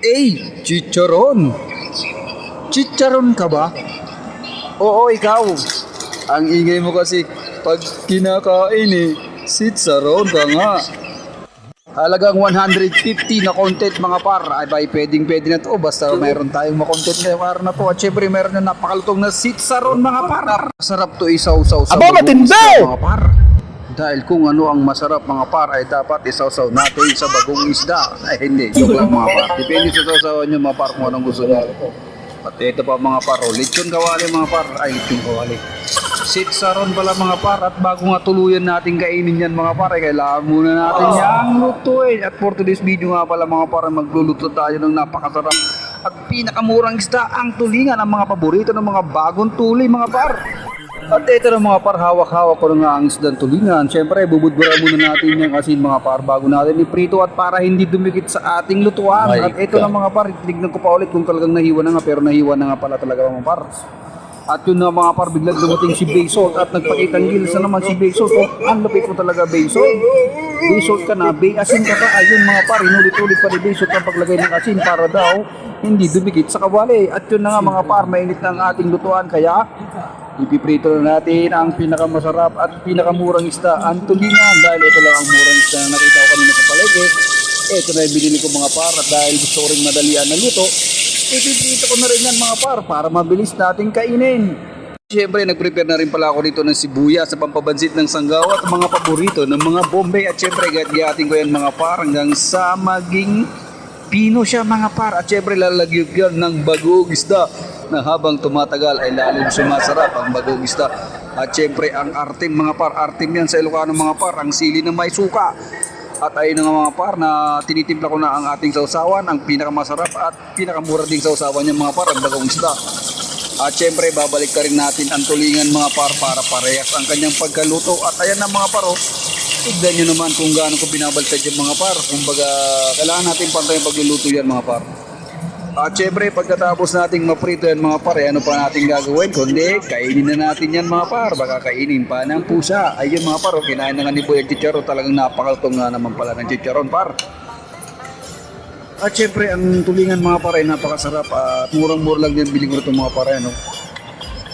Eh, chicharon. Chicharon ka ba? Oo, ikaw. Ang ingay mo kasi pag kinakain eh, chicharon ka nga. Halagang 150 na content mga par. Ay bay, pwedeng pwede na to. Basta mayroon tayong makontent ngayong araw na to. At syempre mayroon na napakalutong na sitsaron mga par. Sarap to isaw-saw sa Aba, mga par. Dahil kung ano ang masarap mga par ay dapat isaw-saw natin sa bagong isda. Ay hindi, joke lang mga par. Depende sa sausawan nyo mga par kung anong gusto nyo. At ito pa mga par, oh, lechon kawali mga par. Ay, lechon kawali. Sitsaron pala mga par at bago nga tuluyan natin kainin yan mga par, ay kailangan muna natin yang lutuin. At for today's video nga pala mga par, magluluto tayo ng napakasarap at pinakamurang isda ang tulingan ang mga paborito ng mga bagong tuli mga par. At ito na mga par, hawak-hawak ko na nga ang isdang tulingan. Siyempre, bubudbura muna natin yung asin mga par bago natin iprito at para hindi dumikit sa ating lutuan. My at ito na mga par, tignan ko pa ulit kung talagang nahiwa na nga pero nahiwa na nga pala talaga mga par. At yun na mga par, biglang dumating si Baysalt at nagpakitang gilsa naman si Baysalt. Oh, ang lapit mo talaga Baysalt. Baysalt ka na, bay asin ka pa. Ayun mga par, inulit-ulit pa ni Baysalt ang paglagay ng asin para daw hindi dumikit sa kawali. At yun na nga mga par, mainit na ang ating lutuan kaya ipiprito na natin ang pinakamasarap at pinakamurang isda, ang tulingan. Dahil ito lang ang murang isda na nakita ko kanina sa palengke. Ito na binili ko mga par at dahil gusto ko rin madalian na luto, ipiprito ko na rin yan mga par para mabilis nating kainin. Siyempre, nag-prepare na rin pala ako dito ng sibuya sa pampabansit ng sanggaw at mga paborito ng mga bombay. At siyempre, gat-gating ko yan mga par hanggang sa maging pino siya mga par. At siyempre, lalagyan ng bagong isda na habang tumatagal ay lalong sumasarap ang bagong isda. At siyempre, ang artim mga par, artim yan sa Ilocano mga par, ang sili na may suka. At ayun nga mga par na tinitimpla ko na ang ating sausawan, ang pinakamasarap at pinakamura ding sausawan niya mga par, ang bagong. At syempre, babalik ka rin natin ang tulingan mga par para parehas ang kanyang pagkaluto. At ayan na mga par, oh. Tignan nyo naman kung gaano ko binabaltad yung mga par. Kumbaga, kailangan natin pantay yung pagluluto yan mga par. At syempre, pagkatapos nating maprito yan mga par, eh, ano pa natin gagawin? Kundi, kainin na natin yan mga par. Baka kainin pa ng pusa. Ayun mga par, oh, kinain na nga ni Boy ang chicharon. Talagang napakalutong nga naman pala ng chicharon par. At syempre, ang tulingan mga pare, napakasarap at murang-mura lang din biling ko mga pare, no?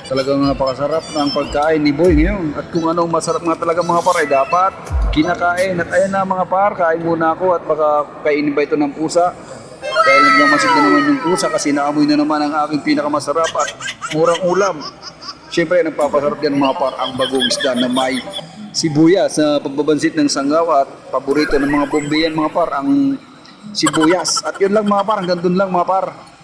Talagang napakasarap ng pagkain ni Boy ngayon. At kung anong masarap nga talaga mga pare, dapat kinakain. At ayan na mga par, kain muna ako at baka kainin ba ito ng pusa. Dahil nagmamasid na naman yung pusa kasi naamoy na naman ang aking pinakamasarap at murang ulam. Siyempre, nagpapasarap yan mga par ang bagong isda na may sibuyas sa pagbabansit ng sanggaw at paborito ng mga bombeyan mga par ang sibuyas. At yun lang mga par, hanggang dun lang mga par.